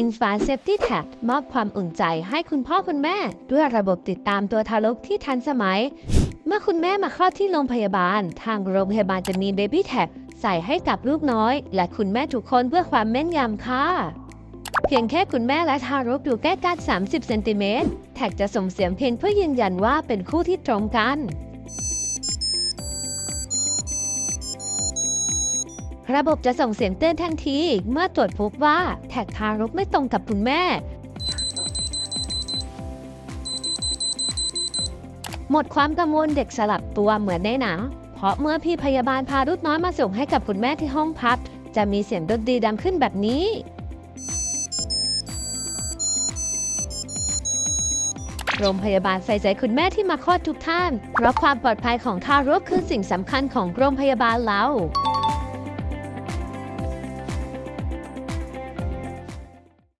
i n f a Safety Tag มอบความอุ่นใจให้คุณพ่อคุณแม่ ด้วยระบบติดตามตัวทารกที่ทันสมัย เมื่อคุณแม่มาคลอดที่โรงพยาบาล ทางโรงพยาบาลจะมี Baby Tag ใส่ให้กับลูกน้อย และคุณแม่ทุกคนเพื่อความแม่นยำค่ะ เพียงแค่คุณแม่และทารกอยู่ใกล้กัน 30 เซนติเมตรแท็กจะส่งเสียงเพลงเพื่อยืนยันว่าเป็นคู่ที่ตรงกัน ระบบจะส่งเสียงเตือนทันทีเมื่อตรวจพบว่าแท็กทารกไม่ตรงกับคุณแม่ หมดความกังวลเด็กสลับตัวเหมือนในหนังเพราะเมื่อพี่พยาบาลพารุ่นน้อยมาส่งให้กับคุณแม่ที่ห้องพักจะมีเสียงดนตรีดังขึ้นแบบนี้ โรงพยาบาลใส่ใจคุณแม่ที่มาคลอดทุกท่าน เพราะความปลอดภัยของทารกคือสิ่งสำคัญของโรงพยาบาลเรา